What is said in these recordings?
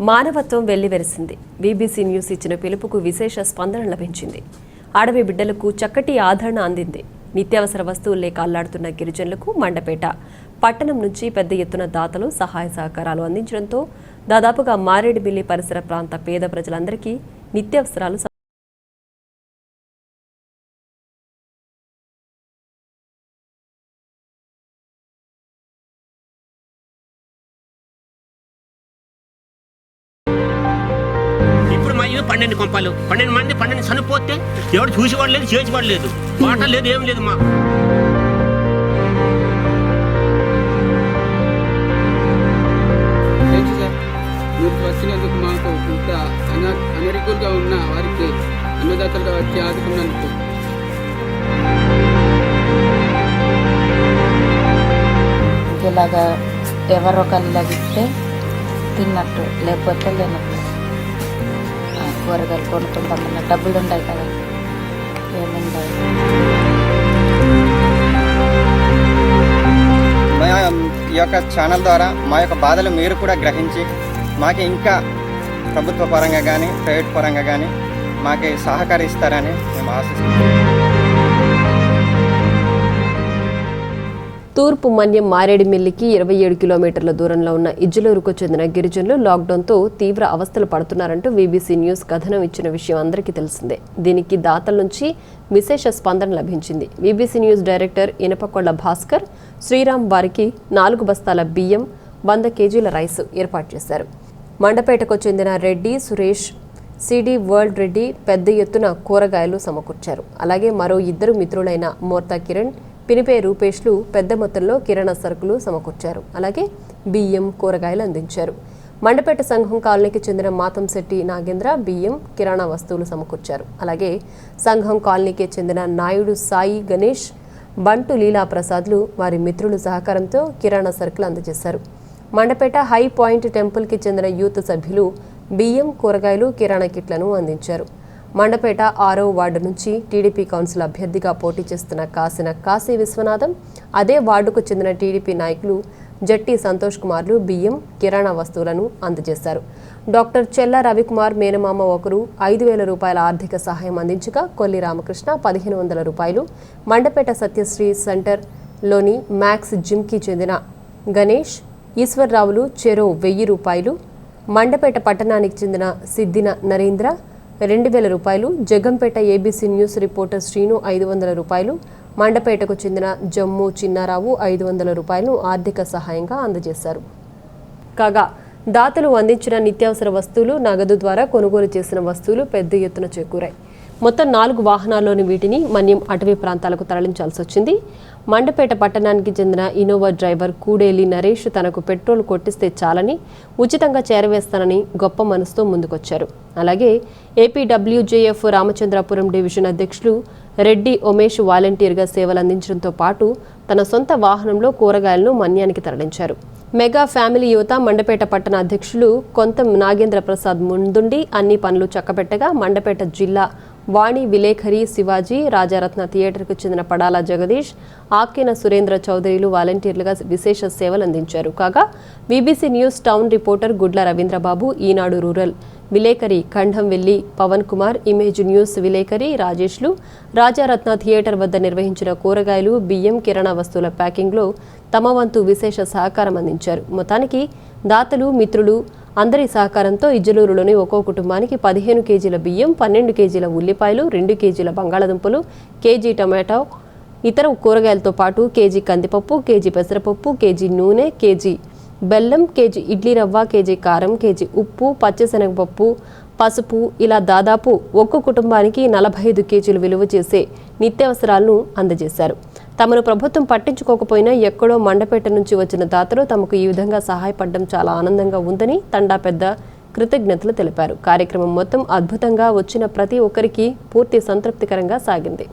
మానవత్వం వెల్లివెరిసింది. BBC news ఇచ్చిన పిలుపుకు విశేష స్పందన లభించింది. అడవి బిడ్డలకు చక్కటి ఆదరణ అందింది. నిత్యావసర వస్తువులే అల్లాడుతున్న గిరిజనులకు మండపేట. పట్టణం నుంచి పెద్ద ఎత్తున దాతలు సహాయ సహకారాలు అందించడంతో దాదాపుగా మారేడుమిల్లి పరిసర ప్రాంత పేద ప్రజలందరికీ నిత్యావసరాలు పన్నెండు కొంపాలు. పన్నెండు మంది పన్నెండు చనిపోతే ఎవరు చూసేవాడు లేదు చేసేవాడు లేదు. మాట లేదు ఏం లేదు మా వచ్చినందుకు మాకు ఇంత అన అనరికులుగా ఉన్న వారికి అన్నదాతలుగా వచ్చి ఆదుకున్నందుకు ఇలాగా ఎవరో ఒకరు ఇస్తే తిన్నట్టు లేకపోతే లేనట్టు. కూరగాయలు కొనుక్కుంటామన్న డబ్బులు ఉంటాయి కదా. ఏముంటాయి మా ఈ యొక్క ఛానల్ ద్వారా మా యొక్క బాధలు మీరు కూడా గ్రహించి మాకు ఇంకా ప్రభుత్వ పరంగా కానీ ప్రైవేట్ పరంగా కానీ మాకు సహకరిస్తారని మేము ఆశిస్తున్నాం. తూర్పు మన్యం మారేడుమిల్లికి ఇరవై ఏడు కిలోమీటర్ల దూరంలో ఉన్న ఇజ్జలూరుకు చెందిన గిరిజనులు లాక్డౌన్తో తీవ్ర అవస్థలు పడుతున్నారంటూ వీబీసీ న్యూస్ కథనం ఇచ్చిన విషయం అందరికీ తెలిసిందే. దీనికి దాతల నుంచి విశేష స్పందన లభించింది. VBC news director Inapakonda Bhaskar Sriram వారికి నాలుగు బస్తాల బియ్యం వంద కేజీల రైస్ ఏర్పాటు చేశారు. మండపేటకు చెందిన రెడ్డి సురేష్ సిడి వరల్డ్ రెడ్డి పెద్ద ఎత్తున కూరగాయలు సమకూర్చారు. అలాగే మరో ఇద్దరు మిత్రులైన మోర్తా కిరణ్ పినిపే రూపేష్లు పెద్ద మొత్తంలో కిరాణా సరుకులు సమకూర్చారు. అలాగే బియ్యం కూరగాయలు అందించారు. మండపేట సంఘం కాలనీకి చెందిన మాతంశెట్టి నాగేంద్ర బియ్యం కిరాణా వస్తువులు సమకూర్చారు. అలాగే సంఘం కాలనీకి చెందిన నాయుడు సాయి గణేష్ బంటు లీలా ప్రసాద్లు వారి మిత్రుల సహకారంతో కిరాణా సరుకులు అందజేశారు. మండపేట హై పాయింట్ టెంపుల్కి చెందిన యూత్ సభ్యులు బియ్యం కూరగాయలు కిరాణా కిట్లను అందించారు. మండపేట ఆరో వార్డు నుంచి టీడీపీ కౌన్సిల్ అభ్యర్థిగా పోటీ చేస్తున్న కాసిన కాశీ విశ్వనాథం అదే వార్డుకు చెందిన టీడీపీ నాయకులు జట్టి సంతోష్ కుమార్లు బియ్యం కిరాణా వస్తువులను అందజేశారు. డాక్టర్ చెల్ల రవికుమార్ మేనమామ ఒకరు ఐదు వేల రూపాయల ఆర్థిక సహాయం అందించగా కొల్లి రామకృష్ణ పదిహేను వందల రూపాయలు మండపేట సత్యశ్రీ సెంటర్లోని మ్యాక్స్ జిమ్కి చెందిన గణేష్ ఈశ్వర్రావులు చెరో వెయ్యి రూపాయలు మండపేట పట్టణానికి చెందిన సిద్దిన నరేంద్ర రెండు వేల రూపాయలు Jaggampeta ABC news reporter Srinu ఐదు వందల రూపాయలు మండపేటకు చెందిన జమ్ము చిన్నారావు ఐదు వందల రూపాయలను ఆర్థిక సహాయంగా అందజేశారు. కాగా దాతలు అందించిన నిత్యావసర వస్తువులు నగదు ద్వారా కొనుగోలు చేసిన వస్తువులు పెద్ద ఎత్తున చేకూరాయి. మొత్తం నాలుగు వాహనాల్లోని వీటిని మన్యం అటవీ ప్రాంతాలకు తరలించాల్సి వచ్చింది. మండపేట పట్టణానికి చెందిన ఇనోవా డ్రైవర్ కూడేలి నరేష్ తనకు పెట్రోల్ కొట్టిస్తే చాలని ఉచితంగా చేరవేస్తానని గొప్ప మనసుతో ముందుకొచ్చారు. అలాగే ఏపీడబ్ల్యూజేఎఫ్ రామచంద్రాపురం డివిజన్ అధ్యక్షులు రెడ్డి ఉమేష్ వాలంటీర్గా సేవలు అందించడంతో పాటు తన సొంత వాహనంలో కూరగాయలను మన్యానికి తరలించారు. మెగా ఫ్యామిలీ యువత మండపేట పట్టణ అధ్యక్షులు కొంత నాగేంద్ర ప్రసాద్ ముందుండి అన్ని పనులు చక్కబెట్టగా మండపేట జిల్లా వాణి విలేఖరి శివాజీ రాజారత్న థియేటర్కు చెందిన పడాల జగదీష్ ఆకేన సురేంద్ర చౌదరిలు వాలంటీర్లుగా విశేష సేవలు అందించారు. కాగా బీబీసీ న్యూస్ టౌన్ రిపోర్టర్ గుడ్ల రవీంద్రబాబు ఈనాడు రూరల్. విలేకరి ఖండం వెల్లి పవన్ కుమార్ ఇమేజ్ న్యూస్ విలేకరి రాజేష్లు రాజారత్న థియేటర్ వద్ద నిర్వహించిన కూరగాయలు బియ్యం కిరాణా వస్తువుల ప్యాకింగ్లో తమ వంతు విశేష సహకారం అందించారు. మొత్తానికి దాతలు మిత్రులు అందరి సహకారంతో ఇజ్జలూరులోని ఒక్కో కుటుంబానికి పదిహేను కేజీల బియ్యం పన్నెండు కేజీల ఉల్లిపాయలు రెండు కేజీల బంగాళాదుంపలు కేజీ టమాటో ఇతర కూరగాయలతో పాటు కేజీ కందిపప్పు కేజీ పెసరపప్పు కేజీ నూనె కేజీ బెల్లం కేజీ ఇడ్లీ రవ్వ కేజీ కారం కేజీ ఉప్పు పచ్చిశనగపప్పు పసుపు ఇలా దాదాపు ఒక్కో కుటుంబానికి నలభై ఐదు కేజీలు విలువ చేసే నిత్యావసరాలను అందజేశారు. తమను ప్రభుత్వం పట్టించుకోకపోయినా ఎక్కడో మండపేట నుంచి వచ్చిన దాతలు తమకు ఈ విధంగా సహాయపడడం చాలా ఆనందంగా ఉందని తండా పెద్ద కృతజ్ఞతలు తెలిపారు. కార్యక్రమం మొత్తం అద్భుతంగా వచ్చిన ప్రతి ఒక్కరికి పూర్తి సంతృప్తికరంగా సాగింది.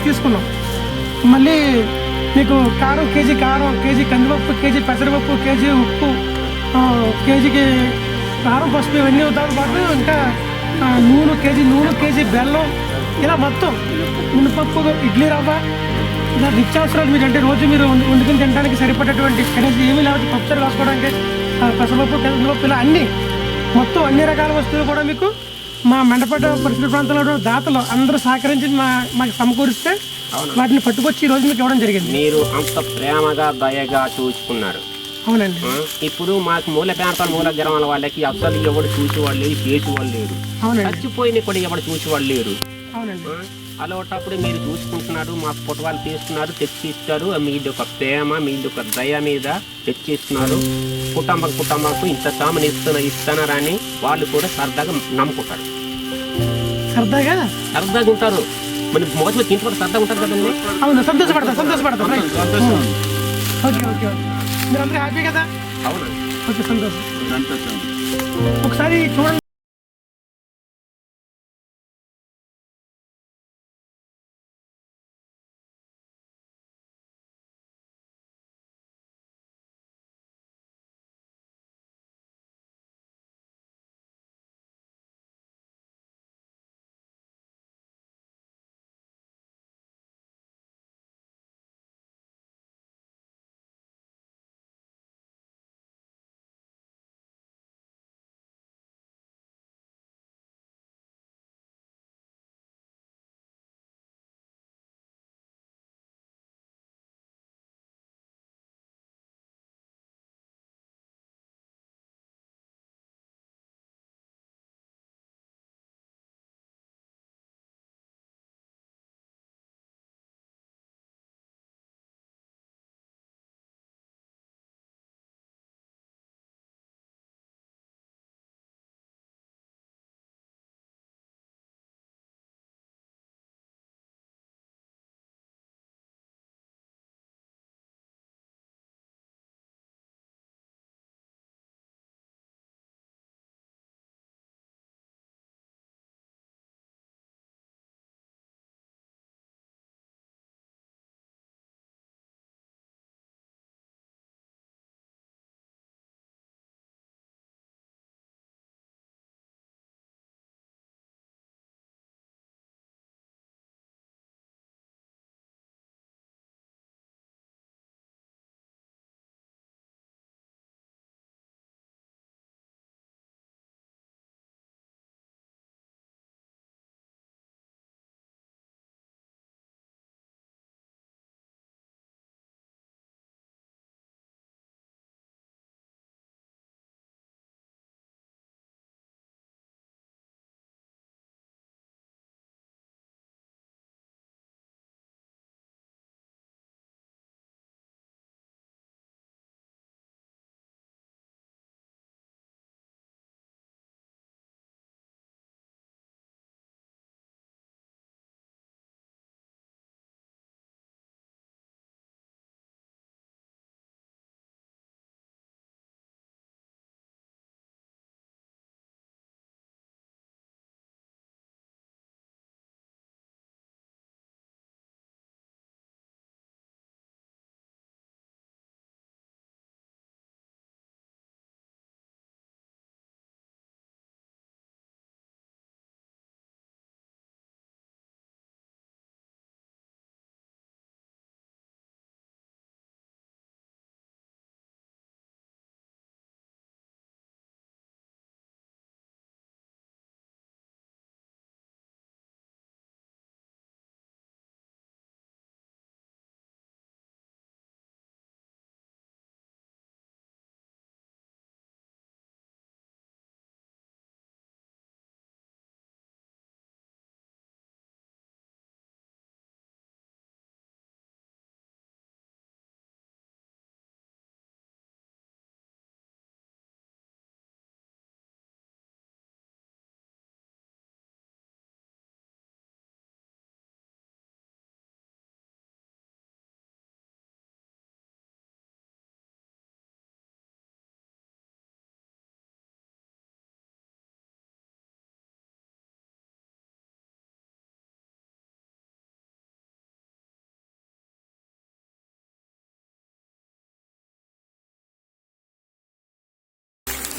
తీసుకున్నాం మళ్ళీ మీకు కారం కేజీ కారం కేజీ కందిపప్పు కేజీ పెసరపప్పు కేజీ ఉప్పు కేజీకి కారం పసుపు ఇవన్నీ దాని పాటు ఇంకా నూనె కేజీ నూనె కేజీ బెల్లం ఇలా మొత్తం మినపప్పు ఇడ్లీ రవ్వ ఇలా నిత్యావసరాలు మీరు అంటే రోజు మీరు వండుకుని తినడానికి సరిపడేటువంటి కనీసం ఏమీ లేకపోతే పప్పుచారు రాసుకోవడానికి ఆ, పెసరపప్పు కందిపప్పు ఇలా అన్నీ మొత్తం అన్ని రకాల వస్తువులు కూడా మీకు మా మెండపేట పరిసర ప్రాంతంలో దాతలు అందరూ సహకరించి మా మాకు సమకూరిస్తే వాటిని పట్టుకొచ్చి ఈ రోజు మీకు ఇవ్వడం జరిగింది. మీరు అంత ప్రేమగా దయగా చూసుకున్నారు. అవునండి. ఇప్పుడు మాకు మూల ప్రాంతాల మూల గ్రామాల వాళ్ళకి అసలు ఎవడు చూసేవాళ్ళు లేరు చేసేవాళ్ళు లేరు. అవునండి. చచ్చిపోయిన కూడా ఎవడు చూసేవాళ్ళు లేరు. అలాంటప్పుడు మీరు చూసుకుంటున్నారు మాకు పుట్టవాళ్ళు తీస్తున్నారు తెచ్చి ఇస్తారు మీది ఒక ప్రేమ మీది ఒక దయ మీద తెచ్చి ఇస్తున్నారు. కుటుంబం కుటుంబంకు ఇంత సామాన్ ఇస్తున్నా ఇస్తున్నారని వాళ్ళు కూడా సరదాగా నమ్ముకుంటారు. సరదాగా? సరదాగా ఉంటారు. మన మొదటి కూడా సరదాగా ఉంటారు కదండి? అవును సంతోషపడతారు సంతోషపడతారు. రైట్. ఓకే ఓకే హ్యాపీ కదా? అవునండి. ఓకే సంతోషం. ఒకసారి చూడండి.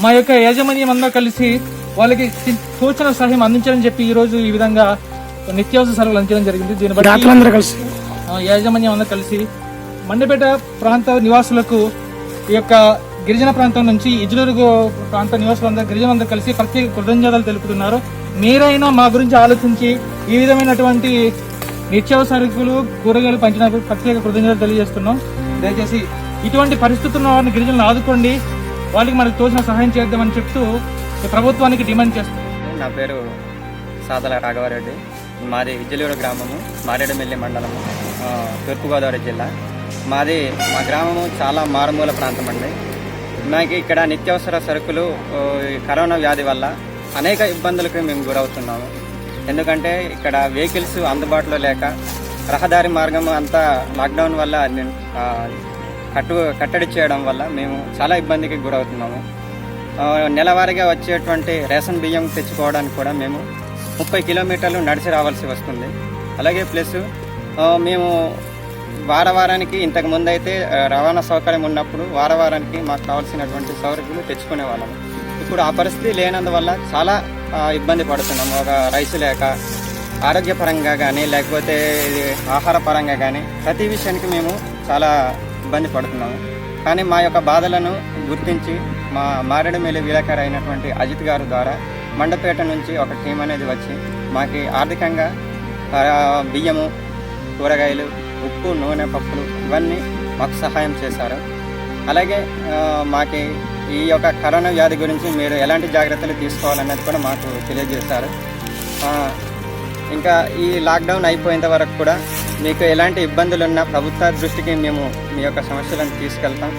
మా యొక్క యాజమాన్యం అంతా కలిసి వాళ్ళకి తోచిన సహాయం అందించాలని చెప్పి ఈ రోజు ఈ విధంగా నిత్యావసర సరుకులు అందించడం జరిగింది. దీన్ని బట్టి కలిసి. యాజమాన్యం అందరూ కలిసి మండపేట ప్రాంత నివాసులకు ఈ యొక్క గిరిజన ప్రాంతం నుంచి ఇజలూరు ప్రాంత నివాసులందరూ గిరిజనులందరూ కలిసి ప్రత్యేక కృతజ్ఞతలు తెలుపుతున్నారు. మీరైనా మా గురించి ఆలోచించి ఈ విధమైనటువంటి నిత్యావసరకులు కూరగాయలు పంచినప్పుడు ప్రత్యేక కృతజ్ఞతలు తెలియజేస్తున్నాం. దయచేసి ఇటువంటి పరిస్థితుల్లో వారిని గిరిజనులు ఆదుకోండి. వాళ్ళకి మనకు తోచిన సహాయం చేద్దామని చెప్తూ ప్రభుత్వానికి డిమాండ్ చేస్తుంది. నా పేరు సాదల రాఘవారెడ్డి. మాది విజయలూరు గ్రామము మారేడుమిల్లి మండలము తూర్పుగోదావరి జిల్లా. మాది మా గ్రామము చాలా మారుమూల ప్రాంతం అండి. మాకు ఇక్కడ నిత్యావసర సరుకులు కరోనా వ్యాధి వల్ల అనేక ఇబ్బందులకు మేము గురవుతున్నాము. ఎందుకంటే ఇక్కడ వెహికల్స్ అందుబాటులో లేక రహదారి మార్గం అంతా లాక్డౌన్ వల్ల కట్టు కట్టడి చేయడం వల్ల మేము చాలా ఇబ్బందికి గురవుతున్నాము. నెలవారీగా వచ్చేటువంటి రేషన్ బియ్యం తెచ్చుకోవడానికి కూడా మేము ముప్పై కిలోమీటర్లు నడిచి రావాల్సి వస్తుంది. అలాగే ప్లస్ మేము వారవారానికి ఇంతకు ముందు అయితే రవాణా సౌకర్యం ఉన్నప్పుడు వారవారానికి మాకు కావాల్సినటువంటి సౌకర్యాలు తెచ్చుకునే వాళ్ళము ఇప్పుడు ఆ పరిస్థితి లేనందువల్ల చాలా ఇబ్బంది పడుతున్నాము. ఒక రైస్ లేక ఆరోగ్యపరంగా కానీ లేకపోతే ఇది ఆహార పరంగా కానీ ప్రతి విషయానికి మేము చాలా ఇబ్బంది పడుతున్నాము. కానీ మా యొక్క బాధలను గుర్తించి మా మారేడుమిల్లి విలేకరు అయినటువంటి అజిత్ గారు ద్వారా మండపేట నుంచి ఒక టీం అనేది వచ్చి మాకి ఆర్థికంగా బియ్యము కూరగాయలు ఉప్పు నూనె పప్పులు ఇవన్నీ మాకు సహాయం చేశారు. అలాగే మాకి ఈ యొక్క కరోనా వ్యాధి గురించి మీరు ఎలాంటి జాగ్రత్తలు తీసుకోవాలన్నది కూడా మాకు తెలియజేశారు. ఇంకా ఈ లాక్డౌన్ అయిపోయేంత వరకు కూడా మీకు ఎలాంటి ఇబ్బందులు ఉన్నా ప్రభుత్వ దృష్టికి మేము మీ యొక్క సమస్యలను తీసుకెళ్తాం.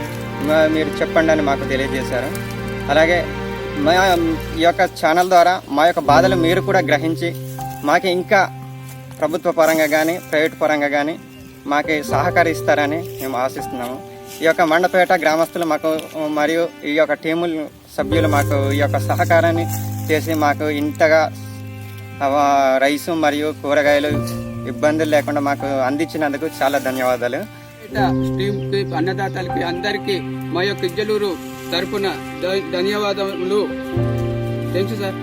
మా- మీరు చెప్పండి అని మాకు తెలియజేశారు. అలాగే మా ఈ యొక్క ఛానల్ ద్వారా మా యొక్క బాధలు మీరు కూడా గ్రహించి మాకు ఇంకా ప్రభుత్వ పరంగా కానీ ప్రైవేట్ పరంగా కానీ మాకు సహకరిస్తారని మేము ఆశిస్తున్నాము. ఈ యొక్క మండపేట గ్రామస్తులు మాకు మరియు ఈ యొక్క టీములు సభ్యులు మాకు ఈ యొక్క సహకారాన్ని చేసి మాకు ఇంతగా రైసు మరియు కూరగాయలు ఇబ్బందులు లేకుండా మాకు అందించినందుకు చాలా ధన్యవాదాలు. అన్నదాతలకి అందరికీ మా యొక్క ఇజ్జలూరు తరపున ధన్యవాదములు. Thanks sir.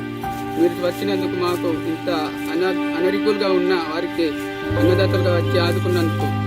మీరు వచ్చినందుకు మాకు ఇంత అన అనరికులుగా ఉన్న వారికి అన్నదాతలుగా వచ్చి ఆదుకున్నందుకు.